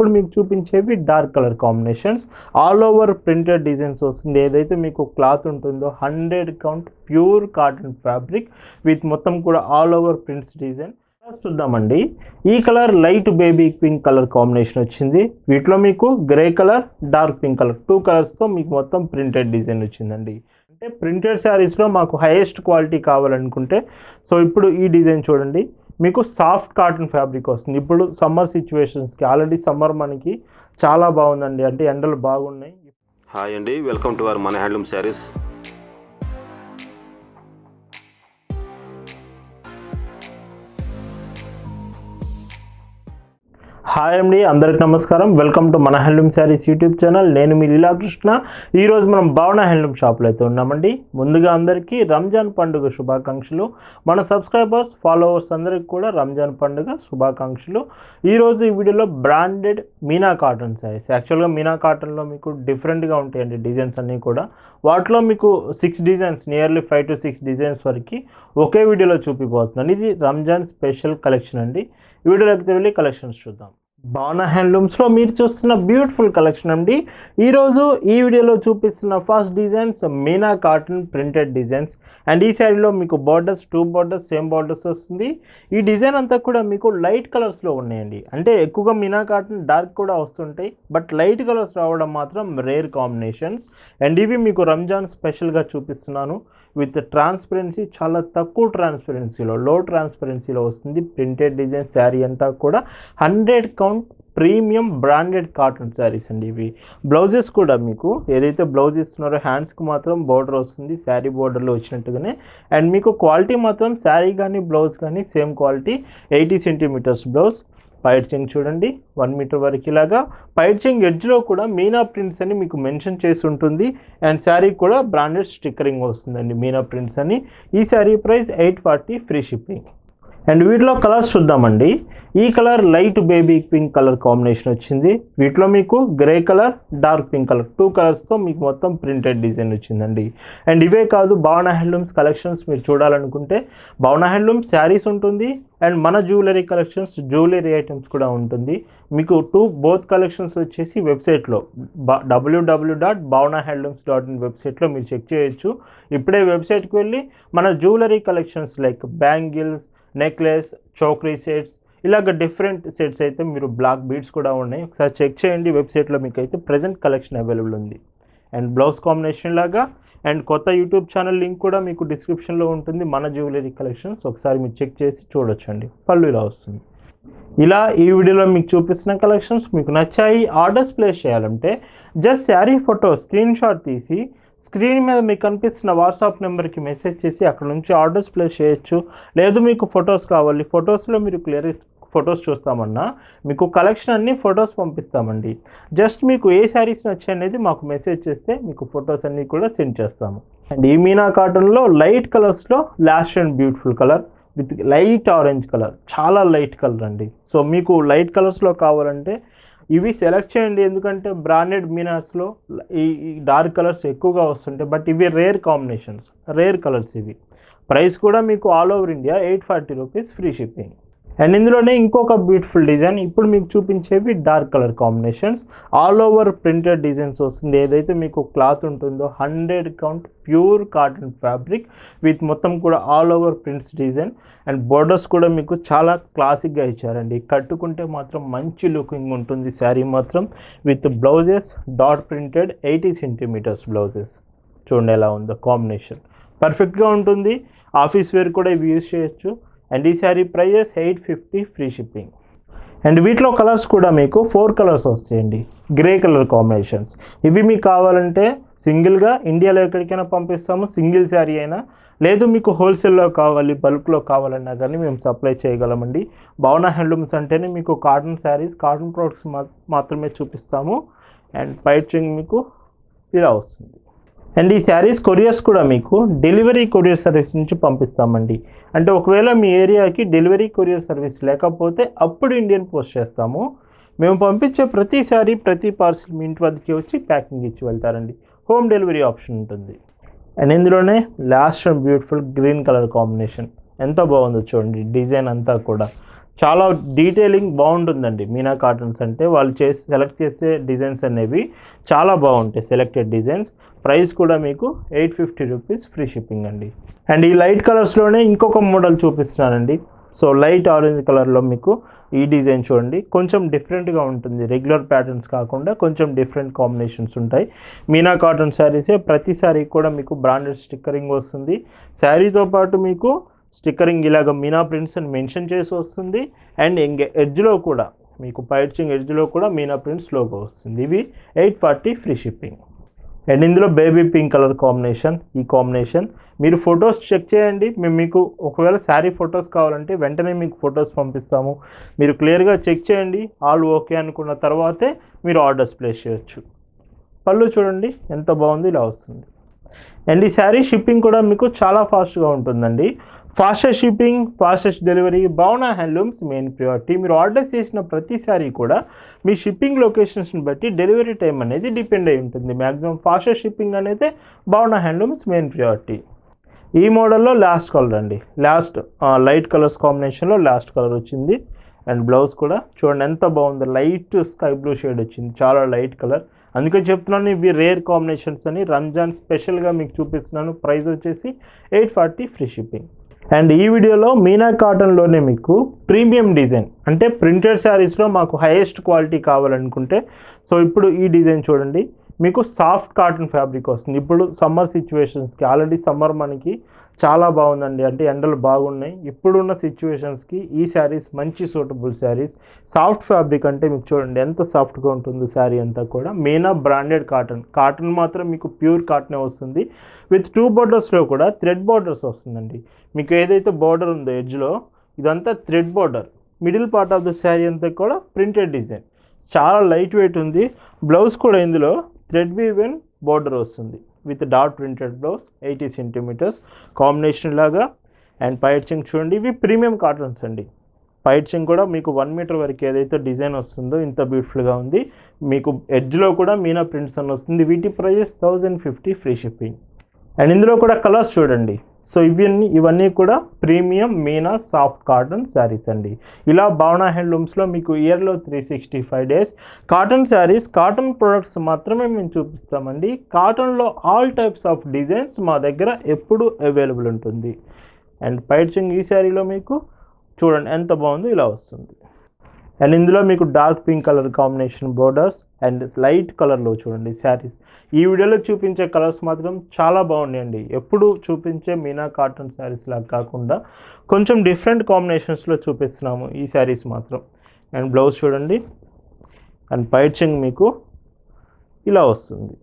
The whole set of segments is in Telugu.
ఇప్పుడు మీకు చూపించేవి dark colour combinations all over printed designs వస్తుంది. ఏదైతే మీకు క్లాత్ ఉంటుందో hundred count pure cotton fabric with మొత్తం కూడా ఆల్ ఓవర్ ప్రింట్స్ డిజైన్ చూద్దామండి. ఈ colour light baby pink colour combination వచ్చింది. వీటిలో మీకు grey colour dark pink colour two కలర్స్తో మీకు మొత్తం ప్రింటెడ్ డిజైన్ వచ్చిందండి. అంటే ప్రింటెడ్ శారీస్లో మాకు హైయెస్ట్ క్వాలిటీ కావాలనుకుంటే సో ఇప్పుడు ఈ డిజైన్ చూడండి. మీకు సాఫ్ట్ కాటన్ ఫ్యాబ్రిక్ వస్తుంది. ఇప్పుడు సమ్మర్ సిచ్యువేషన్స్కి ఆల్రెడీ సమ్మర్ మనకి చాలా బాగుందండి. అంటే ఎండలు బాగున్నాయి. హాయ్ అండి వెల్కమ్ టు అవర్ మన హ్యాండ్లూమ్ శారీస్. హాయ్ అండి అందరికి నమస్కారం. వెల్కమ్ టు మన హ్యాండ్లూమ్ శారీస్ యూట్యూబ్ ఛానల్ నేను మీ లీలాకృష్ణ ఈరోజు మనం భావన హ్యాండ్లూమ్ షాప్లో అయితే ఉన్నామండి. ముందుగా అందరికీ రంజాన్ పండుగ శుభాకాంక్షలు. మన సబ్స్క్రైబర్స్ ఫాలోవర్స్ అందరికి కూడా రంజాన్ పండుగ శుభాకాంక్షలు. ఈరోజు ఈ వీడియోలో బ్రాండెడ్ మీనా కాటన్ శారీస్ యాక్చువల్గా మీనా కాటన్లో మీకు డిఫరెంట్గా ఉంటాయండి డిజైన్స్ అన్నీ కూడా. వాటిలో మీకు six designs nearly five to six designs వరకు ఒకే వీడియోలో చూపిపోతున్నాను. ఇది రంజాన్ స్పెషల్ కలెక్షన్ అండి. వీడియోలోకి వెళ్ళి కలెక్షన్స్ చూద్దాం. భావన హ్యాండ్లూమ్స్లో మీరు చూస్తున్న బ్యూటిఫుల్ కలెక్షన్ అండి. ఈరోజు ఈ వీడియోలో చూపిస్తున్న first designs Meena cotton printed designs and ఈ శారీలో మీకు borders two borders same borders వస్తుంది. ఈ డిజైన్ అంతా కూడా మీకు లైట్ కలర్స్లో ఉన్నాయండి. అంటే ఎక్కువగా మీనా కాటన్ డార్క్ కూడా వస్తుంటాయి. బట్ లైట్ కలర్స్ రావడం మాత్రం రేర్ కాంబినేషన్స్ అండ్ ఇవి మీకు రంజాన్ స్పెషల్గా చూపిస్తున్నాను. విత్ ట్రాన్స్పరెన్సీ చాలా తక్కువ ట్రాన్స్పరెన్సీలో లో ట్రాన్స్పరెన్సీలో వస్తుంది. ప్రింటెడ్ డిజైన్ శారీ అంతా కూడా hundred count premium branded cotton saris అండి ఇవి. బ్లౌజెస్ కూడా మీకు ఏదైతే బ్లౌజ్ ఇస్తున్నారో హ్యాండ్స్కి మాత్రం బోర్డర్ వస్తుంది శారీ బోర్డర్లో వచ్చినట్టుగానే. అండ్ మీకు క్వాలిటీ మాత్రం శారీ కానీ బ్లౌజ్ కానీ same quality eighty centimetres blouse. పైడ్చింగ్ చూడండి వన్ మీటర్ వరకు ఇలాగా. పైడ్చింగ్ ఎడ్జ్లో కూడా మీనా ప్రింట్స్ అని మీకు మెన్షన్ చేసి ఉంటుంది. అండ్ శారీ కూడా బ్రాండెడ్ స్టిక్కరింగ్ వస్తుందండి మీనా ప్రింట్స్ అని. ఈ sari price eight forty free shipping. And వీటిలో కలర్స్ చూద్దామండి. ఈ colour light baby pink colour combination వచ్చింది. వీటిలో మీకు grey colour dark pink colour two కలర్స్తో మీకు మొత్తం ప్రింటెడ్ డిజైన్ వచ్చిందండి. అండ్ ఇవే కాదు భావన హ్యాండ్లూమ్స్ కలెక్షన్స్ మీరు చూడాలనుకుంటే. భావన హ్యాండ్లూమ్స్ శారీస్ ఉంటుంది అండ్ మన జ్యువెలరీ కలెక్షన్స్ జ్యువెలరీ ఐటమ్స్ కూడా ఉంటుంది. మీకు టూ బోత్ కలెక్షన్స్ వచ్చేసి వెబ్సైట్లో W W dot Bhavana handlooms dot in వెబ్సైట్లో మీరు చెక్ చేయొచ్చు. ఇప్పుడే వెబ్సైట్కి వెళ్ళి మన jewellery collections like bangles necklace చోకరీ sets ఇలాగ డిఫరెంట్ సెట్స్ అయితే మీరు బ్లాక్ బీడ్స్ కూడా ఉన్నాయి. ఒకసారి చెక్ చేయండి వెబ్సైట్లో మీకు అయితే ప్రజెంట్ కలెక్షన్ అవైలబుల్ ఉంది. అండ్ బ్లౌజ్ కాంబినేషన్ లాగా అండ్ కొత్త యూట్యూబ్ ఛానల్ లింక్ కూడా మీకు డిస్క్రిప్షన్లో ఉంటుంది మన జ్యువెలరీ కలెక్షన్స్. ఒకసారి మీరు చెక్ చేసి చూడొచ్చండి. పళ్ళు ఇలా వస్తుంది. ఇలా ఈ వీడియోలో మీకు చూపిస్తున్న కలెక్షన్స్ మీకు నచ్చాయి ఆర్డర్స్ ప్లేస్ చేయాలంటే just sari photo screenshot తీసి స్క్రీన్ మీద మీకు కనిపిస్తున్న వాట్సాప్ నెంబర్కి మెసేజ్ చేసి అక్కడ నుంచి ఆర్డర్స్ ప్లేస్ చేయొచ్చు. లేదు మీకు ఫొటోస్ కావాలి ఫొటోస్లో మీరు క్లియర్ ఫొటోస్ చూస్తామన్నా మీకు కలెక్షన్ అన్ని ఫొటోస్ పంపిస్తామండి. జస్ట్ మీకు ఏ శారీస్ నచ్చాయి అనేది మాకు మెసేజ్ చేస్తే మీకు ఫొటోస్ అన్నీ కూడా సెండ్ చేస్తాము. అండ్ ఈ మీనా కాటన్లో లైట్ కలర్స్లో last and beautiful colour with light orange colour చాలా లైట్ కలర్ అండి. సో మీకు లైట్ కలర్స్లో కావాలంటే ఇవి సెలెక్ట్ చేయండి. ఎందుకంటే బ్రాండెడ్ మీనాస్లో ఈ డార్క్ కలర్స్ ఎక్కువగా వస్తుంటాయి. బట్ ఇవి రేర్ కాంబినేషన్స్ రేర్ కలర్స్ ఇవి. ప్రైస్ కూడా మీకు all over India eight forty rupees free shipping and ఇందులోనే ఇంకొక బ్యూటిఫుల్ డిజైన్ ఇప్పుడు మీకు చూపించేవి dark colour combinations all over printed designs వస్తుంది. ఏదైతే మీకు క్లాత్ ఉంటుందో hundred count pure cotton fabric with మొత్తం కూడా all over prints design and borders కూడా మీకు చాలా క్లాసిక్గా ఇచ్చారండి. కట్టుకుంటే మాత్రం మంచి లుకింగ్ ఉంటుంది శారీ మాత్రం. With blouses dot printed eighty centimetres blouses చూడండి ఎలా ఉందో కాంబినేషన్ పర్ఫెక్ట్గా ఉంటుంది. ఆఫీస్ వేర్ కూడా ఇవి యూజ్ చేయొచ్చు. అండ్ ఈ sari prices eight fifty free shipping. And వీటిలో కలర్స్ కూడా మీకు ఫోర్ కలర్స్ వస్తాయండి. Grey colour combinations. ఇవి మీకు కావాలంటే సింగిల్గా ఇండియాలో ఎక్కడికైనా పంపిస్తాము. సింగిల్ శారీ అయినా. లేదు మీకు హోల్సేల్లో కావాలి బల్క్లో కావాలన్నా కానీ మేము సప్లై చేయగలమండి. భవన హ్యాండ్లూమ్స్ అంటేనే మీకు కాటన్ శారీస్ కాటన్ ప్రోడక్ట్స్ మాత్రమే చూపిస్తాము. అండ్ పైచింగ్ మీకు ఇలా వస్తుంది. అండ్ ఈ శారీస్ కొరియర్స్ కూడా మీకు డెలివరీ కొరియర్ సర్వీస్ నుంచి పంపిస్తామండి. అంటే ఒకవేళ మీ ఏరియాకి డెలివరీ కొరియర్ సర్వీస్ లేకపోతే అప్పుడు ఇండియన్ పోస్ట్ చేస్తాము. మేము పంపించే ప్రతి శారీ ప్రతి పార్సిల్ మీ ఇంటి వద్దకి వచ్చి ప్యాకింగ్ ఇచ్చి వెళ్తారండి. హోమ్ డెలివరీ ఆప్షన్ ఉంటుంది. అండ్ ఇందులోనే last and beautiful green colour combination ఎంత బాగుందో చూడండి డిజైన్ అంతా కూడా. చాలా డీటెయిలింగ్ బాగుంటుందండి మీనా కాటన్స్ అంటే. వాళ్ళు చేసి సెలెక్ట్ చేసే డిజైన్స్ అనేవి చాలా బాగుంటాయి సెలెక్టెడ్ డిజైన్స్ ప్రైస్ కూడా మీకు eight fifty rupees free shipping అండి. అండ్ ఈ లైట్ కలర్స్లోనే ఇంకొక మోడల్ చూపిస్తున్నానండి. సో లైట్ ఆరెంజ్ కలర్లో మీకు ఈ డిజైన్ చూడండి. కొంచెం డిఫరెంట్గా ఉంటుంది. రెగ్యులర్ ప్యాటర్న్స్ కాకుండా కొంచెం డిఫరెంట్ కాంబినేషన్స్ ఉంటాయి. మీనా కాటన్ శారీసే ప్రతి శారీ కూడా మీకు బ్రాండెడ్ స్టిక్కరింగ్ వస్తుంది. శారీతో పాటు మీకు స్టిక్కరింగ్ ఇలాగ మీనా ప్రింట్స్ అని మెన్షన్ చేసి వస్తుంది. అండ్ ఎంగే ఎడ్జ్లో కూడా మీకు పైచింగ్ ఎడ్జ్లో కూడా మీనా ప్రింట్స్ లోగో వస్తుంది. ఇవి eight forty free shipping. And ఇందులో బేబీ పింక్ కలర్ కాంబినేషన్ ఈ కాంబినేషన్. మీరు ఫొటోస్ చెక్ చేయండి. మేము మీకు ఒకవేళ శారీ ఫొటోస్ కావాలంటే వెంటనే మీకు ఫొటోస్ పంపిస్తాము. మీరు క్లియర్గా చెక్ చేయండి. ఆల్ ఓకే అనుకున్న తర్వాతే మీరు ఆర్డర్స్ ప్లేస్ చేయొచ్చు. పళ్ళు చూడండి ఎంత బాగుంది ఇలా వస్తుంది. అండ్ ఈ శారీ షిప్పింగ్ కూడా మీకు చాలా ఫాస్ట్గా ఉంటుందండి. Fastest shipping fastest delivery Bhavana handlooms main priority మీరు ఆర్డర్ చేసిన ప్రతి శారీ కూడా మీ షిప్పింగ్ లొకేషన్స్ని బట్టి డెలివరీ టైం అనేది డిపెండ్ అయి ఉంటుంది. మ్యాక్సిమం ఫాస్టెస్ట్ షిప్పింగ్ అనేది భావన హ్యాండ్లూమ్స్ మెయిన్ ప్రియారిటీ ఈ మోడల్లో లాస్ట్ కలర్ అండి. లాస్ట్ లైట్ కలర్స్ కాంబినేషన్లో లాస్ట్ కలర్ వచ్చింది. అండ్ బ్లౌజ్ కూడా చూడండి ఎంత బాగుంది. లైట్ స్కై బ్లూ షేడ్ వచ్చింది. చాలా లైట్ కలర్ అందుకే చెప్తున్నాను ఇవి రేర్ కాంబినేషన్స్ అని. రంజాన్ స్పెషల్గా మీకు చూపిస్తున్నాను. ప్రైస్ వచ్చేసి eight forty free shipping. And ఈ వీడియోలో మీనా కాటన్లోనే మీకు ప్రీమియం డిజైన్ అంటే ప్రింటెడ్ శారీస్లో మాకు హైయెస్ట్ క్వాలిటీ కావాలనుకుంటే. సో ఇప్పుడు ఈ డిజైన్ చూడండి. మీకు సాఫ్ట్ కాటన్ ఫ్యాబ్రిక్ వస్తుంది. ఇప్పుడు సమ్మర్ సిచ్యువేషన్స్కి ఆల్రెడీ సమ్మర్ మనకి చాలా బాగుందండి. అంటే ఎండలు బాగున్నాయి. ఇప్పుడున్న సిచ్యువేషన్స్కి ఈ శారీస్ మంచి సూటబుల్ శారీస్. సాఫ్ట్ ఫ్యాబ్రిక్ అంటే మీకు చూడండి ఎంత సాఫ్ట్గా ఉంటుంది శారీ అంతా కూడా. మెయినా బ్రాండెడ్ కాటన్. కాటన్ మాత్రం మీకు ప్యూర్ కాటనే వస్తుంది. విత్ టూ బార్డర్స్లో కూడా థ్రెడ్ బార్డర్స్ వస్తుందండి. మీకు ఏదైతే బార్డర్ ఉందో ఎడ్జ్లో ఇదంతా thread border. Middle part of the sari అంతా కూడా ప్రింటెడ్ డిజైన్. చాలా లైట్ వెయిట్ ఉంది. బ్లౌజ్ కూడా ఇందులో థ్రెడ్ వీవెన్ బోర్డర్ వస్తుంది. With dot printed blouse eighty centimetres combination లాగా. అండ్ పైట్చింగ్ చూడండి ఇవి ప్రీమియం కాటన్స్ అండి. పైట్చింగ్ కూడా మీకు వన్ మీటర్ వరకు ఏదైతే డిజైన్ వస్తుందో ఇంత బ్యూటిఫుల్గా ఉంది. మీకు ఎడ్జ్లో కూడా మీనా ప్రింట్స్ అని వస్తుంది. వీటి prices thousand fifty free shipping. And ఇందులో కూడా కలర్స్ చూడండి. సో ఇవన్నీ ఇవన్నీ కూడా premium Meena soft cotton saris అండి. ఇలా భావన హ్యాండ్లూమ్స్లో మీకు ఇయర్లో three sixty five days cotton saris cotton products మాత్రమే మేము చూపిస్తామండి. కాటన్లో ఆల్ టైప్స్ ఆఫ్ డిజైన్స్ మా దగ్గర ఎప్పుడు అవైలబుల్ ఉంటుంది. అండ్ పైడ్చింగ్ ఈ శారీలో మీకు చూడండి ఎంత బాగుందో ఇలా వస్తుంది. అండ్ ఇందులో మీకు dark pink colour combination borders and light కలర్లో చూడండి శారీస్ ఈ వీడియోలో చూపించే కలర్స్ మాత్రం చాలా బాగున్నాయండి. ఎప్పుడు చూపించే మీనా కాటన్ శారీస్ లాగా కాకుండా కొంచెం డిఫరెంట్ కాంబినేషన్స్లో చూపిస్తున్నాము ఈ శారీస్ మాత్రం. అండ్ బ్లౌజ్ చూడండి. అండ్ పైచింగ్ మీకు ఇలా వస్తుంది.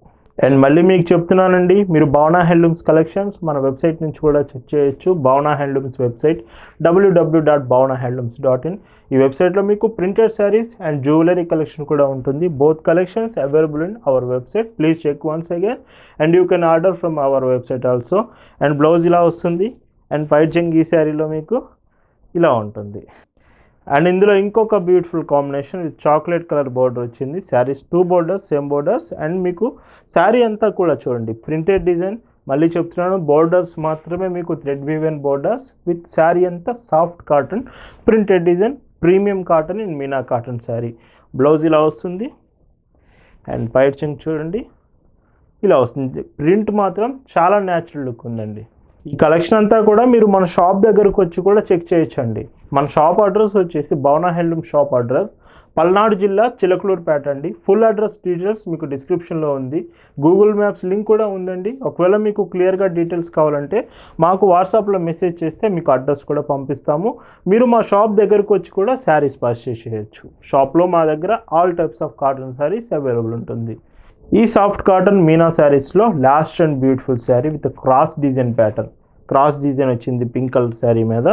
అండ్ మళ్ళీ మీకు చెప్తున్నానండి మీరు భావనా హ్యాండ్లూమ్స్ కలెక్షన్స్ మన వెబ్సైట్ నుంచి కూడా చెక్ చేయొచ్చు. Bhavana handlooms website W W dot Bhavana handlooms dot in ఈ వెబ్సైట్లో మీకు printed saris and jewellery collection కూడా ఉంటుంది. Both collections available in our website please check once again and you can order from our website also and blouse ఇలా వస్తుంది. అండ్ పైచింగ్ ఈ శారీలో మీకు ఇలా ఉంటుంది. అండ్ ఇందులో ఇంకొక beautiful combination chocolate colour border వచ్చింది. Saris two borders same borders and మీకు శారీ అంతా కూడా చూడండి. ప్రింటెడ్ డిజైన్ మళ్ళీ చెప్తున్నాను బోర్డర్స్ మాత్రమే మీకు thread woven borders with sari అంతా soft cotton printed design premium cotton in Meena cotton sari blouse ఇలా వస్తుంది. అండ్ పైర్చింగ్ చూడండి. ఇలా వస్తుంది. ప్రింట్ మాత్రం చాలా న్యాచురల్ లుక్ ఉందండి. ఈ కలెక్షన్ అంతా కూడా మీరు మన షాప్ దగ్గరకు వచ్చి కూడా చెక్ చేయొచ్చండి. మన షాప్ అడ్రస్ వచ్చేసి భవన హ్యాండ్లూమ్ షాప్ అడ్రస్ పల్నాడు జిల్లా చిలకలూరుపేట అండి. ఫుల్ అడ్రస్ డీటెయిల్స్ మీకు డిస్క్రిప్షన్లో ఉంది. గూగుల్ మ్యాప్స్ లింక్ కూడా ఉందండి. ఒకవేళ మీకు క్లియర్గా డీటెయిల్స్ కావాలంటే మాకు వాట్సాప్లో మెసేజ్ చేస్తే మీకు అడ్రస్ కూడా పంపిస్తాము. మీరు మా షాప్ దగ్గరకు వచ్చి కూడా శారీస్ పర్చేస్ చేయొచ్చు. షాప్లో మా దగ్గర all types of cotton saris available ఉంటుంది. ఈ సాఫ్ట్ కాటన్ మీనా శారీస్లో last and beautiful sari with cross design pattern cross design వచ్చింది పింక్ కలర్ శారీ మీద.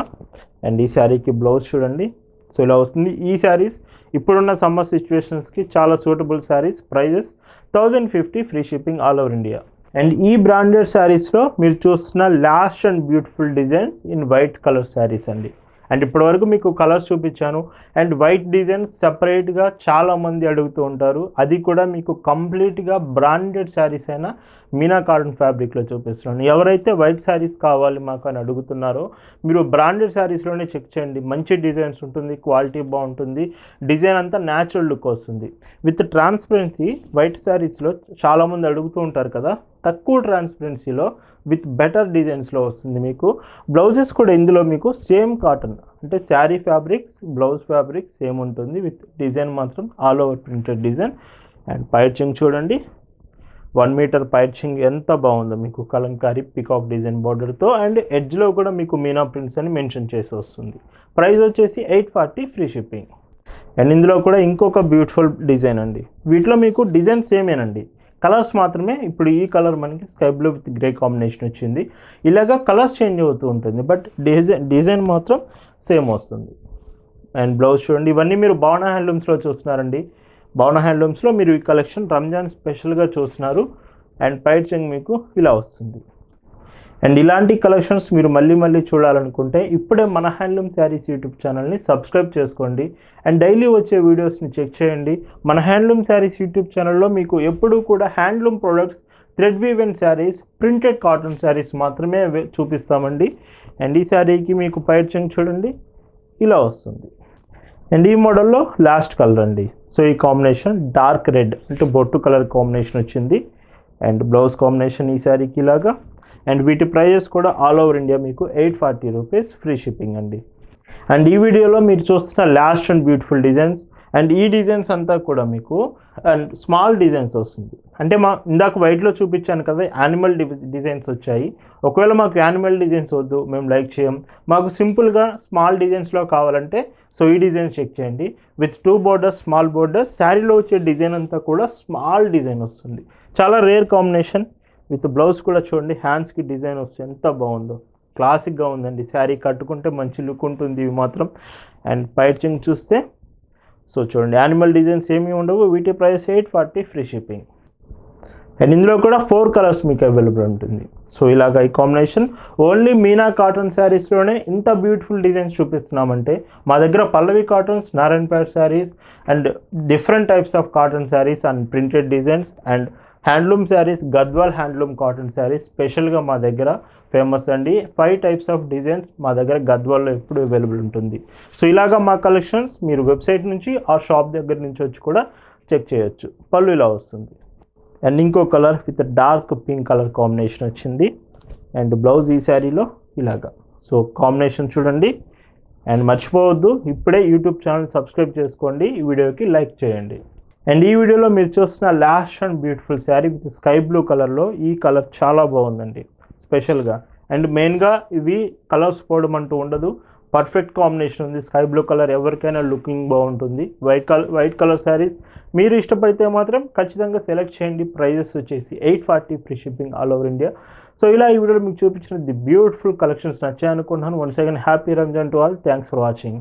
అండ్ ఈ శారీకి బ్లౌజ్ చూడండి. సో ఇలా వస్తుంది. ఈ శారీస్ ఇప్పుడున్న సమ్మర్ సిచ్యువేషన్స్కి చాలా suitable saris prices thousand fifty free shipping all over India and ఈ బ్రాండెడ్ శారీస్లో మీరు చూస్తున్న last and beautiful designs in white colour saris అండి. అండ్ ఇప్పటివరకు మీకు కలర్స్ చూపించాను. అండ్ వైట్ డిజైన్ సపరేట్గా చాలామంది అడుగుతూ ఉంటారు. అది కూడా మీకు కంప్లీట్గా బ్రాండెడ్ శారీస్ అయినా మీనా కాటన్ ఫ్యాబ్రిక్లో చూపిస్తున్నాను. ఎవరైతే వైట్ శారీస్ కావాలి మాకు అని అడుగుతున్నారో మీరు బ్రాండెడ్ శారీస్లోనే చెక్ చేయండి. మంచి డిజైన్స్ ఉంటుంది క్వాలిటీ బాగుంటుంది డిజైన్ అంతా న్యాచురల్ లుక్ వస్తుంది. విత్ ట్రాన్స్పరెన్సీ వైట్ శారీస్లో చాలామంది అడుగుతూ ఉంటారు కదా తక్కువ ట్రాన్స్పరెన్సీలో విత్ బెటర్ డిజైన్స్లో వస్తుంది మీకు. బ్లౌజెస్ కూడా ఇందులో మీకు సేమ్ కాటన్ అంటే sari fabrics blouse fabric same ఉంటుంది విత్ డిజైన్ మాత్రం all over printed design and పైర్చింగ్ చూడండి వన్ మీటర్ పైర్చింగ్ ఎంత బాగుందో మీకు కలంకారీ పికాక్ డిజైన్ బార్డర్తో అండ్ ఎడ్జ్లో కూడా మీకు మీనా ప్రింట్స్ అని మెన్షన్ చేసి వస్తుంది. ప్రైస్ వచ్చేసి eight forty free shipping and ఇందులో కూడా ఇంకొక బ్యూటిఫుల్ డిజైన్ అండి. వీటిలో మీకు డిజైన్ సేమేనండి కలర్స్ మాత్రమే ఇప్పుడు ఈ కలర్ మనకి sky blue with grey combination వచ్చింది. ఇలాగా కలర్స్ చేంజ్ అవుతూ ఉంటుంది. బట్ డిజైన్ డిజైన్ మాత్రం సేమ్ వస్తుంది. అండ్ బ్లౌజ్ చూడండి ఇవన్నీ మీరు భవన హ్యాండ్లూమ్స్లో చూస్తున్నారండి. భవన హ్యాండ్లూమ్స్లో మీరు ఈ కలెక్షన్ రంజాన్ స్పెషల్గా చూస్తున్నారు. అండ్ పైచింగ్ మీకు ఇలా వస్తుంది. అండ్ ఇలాంటి కలెక్షన్స్ మీరు మళ్ళీ మళ్ళీ చూడాలనుకుంటే ఇప్పుడే మన హ్యాండ్లూమ్ శారీస్ యూట్యూబ్ ఛానల్ని సబ్స్క్రైబ్ చేసుకోండి. అండ్ డైలీ వచ్చే వీడియోస్ని చెక్ చేయండి. మన హ్యాండ్లూమ్ శారీస్ యూట్యూబ్ ఛానల్లో మీకు ఎప్పుడూ కూడా handloom products thread woven saris printed cotton saris మాత్రమే చూపిస్తామండి. అండ్ ఈ శారీకి మీకు పైచింగ్ చూడండి. ఇలా వస్తుంది. అండ్ ఈ మోడల్లో లాస్ట్ కలర్ అండి. సో ఈ కాంబినేషన్ డార్క్ రెడ్ అంటే బొట్టు కలర్ కాంబినేషన్ వచ్చింది. అండ్ బ్లౌజ్ కాంబినేషన్ ఈ శారీకి ఇలాగా. అండ్ వీటి ప్రైజెస్ కూడా ఆల్ ఓవర్ ఇండియా మీకు eight forty rupees free shipping అండి. అండ్ ఈ వీడియోలో మీరు చూస్తున్న last and beautiful designs and ఈ డిజైన్స్ అంతా కూడా మీకు అండ్ స్మాల్ డిజైన్స్ వస్తుంది. అంటే మా ఇందాక వైట్లో చూపించాను కదా యానిమల్ డిజైన్స్ వచ్చాయి. ఒకవేళ మాకు యానిమల్ డిజైన్స్ వద్దు మేము లైక్ చేయం. మాకు సింపుల్గా స్మాల్ డిజైన్స్లో కావాలంటే సో ఈ డిజైన్ చెక్ చేయండి. With two borders small borders శారీలో వచ్చే డిజైన్ అంతా కూడా స్మాల్ డిజైన్ వస్తుంది. చాలా రేర్ కాంబినేషన్. విత్ బ్లౌజ్ కూడా చూడండి హ్యాండ్స్కి డిజైన్ వస్తుంది ఎంత బాగుందో. క్లాసిక్గా ఉందండి. శారీ కట్టుకుంటే మంచి లుక్ ఉంటుంది ఇవి మాత్రం. అండ్ పైచింగ్ చూస్తే సో చూడండి యానిమల్ డిజైన్స్ ఏమీ ఉండవు. వీటి price eight forty free shipping. And ఇందులో కూడా ఫోర్ కలర్స్ మీకు అవైలబుల్ ఉంటుంది. సో ఇలాగ ఈ కాంబినేషన్ ఓన్లీ మీనా కాటన్ శారీస్లోనే ఇంత బ్యూటిఫుల్ డిజైన్స్ చూపిస్తున్నామంటే మా దగ్గర Pallavi cottons Narayanpet saris and different types of cotton saris and printed designs and handloom saris Gadwal handloom cotton saris స్పెషల్గా మా దగ్గర ఫేమస్ అండి. ఫైవ్ టైప్స్ ఆఫ్ డిజైన్స్ మా దగ్గర గద్వాల్లో ఎప్పుడు అవైలబుల్ ఉంటుంది. సో ఇలాగా మా కలెక్షన్స్ మీరు వెబ్సైట్ నుంచి ఆ షాప్ దగ్గర నుంచి వచ్చి కూడా చెక్ చేయొచ్చు. పళ్ళు ఇలా వస్తుంది. అండ్ ఇంకో colour with dark pink colour combination వచ్చింది. అండ్ బ్లౌజ్ ఈ శారీలో ఇలాగా. సో కాంబినేషన్ చూడండి. అండ్ మర్చిపోవద్దు ఇప్పుడే యూట్యూబ్ ఛానల్ సబ్స్క్రైబ్ చేసుకోండి. ఈ వీడియోకి లైక్ చేయండి. అండ్ ఈ వీడియోలో మీరు చూస్తున్న last and beautiful sari with sky blue కలర్లో ఈ కలర్ చాలా బాగుందండి స్పెషల్గా అండ్ మెయిన్గా ఇవి కలర్స్ పోవడం అంటూ ఉండదు. పర్ఫెక్ట్ కాంబినేషన్ ఉంది. స్కై బ్లూ కలర్ ఎవరికైనా లుకింగ్ బాగుంటుంది. White colour white colour saris మీరు ఇష్టపడితే మాత్రం ఖచ్చితంగా సెలెక్ట్ చేయండి. ప్రైజెస్ వచ్చేసి eight forty free shipping all over India so ఇలా ఈ వీడియోలో మీకు చూపించిన the beautiful collections నచ్చాయనుకుంటున్నాను. Once again happy Ramzan to all thanks for watching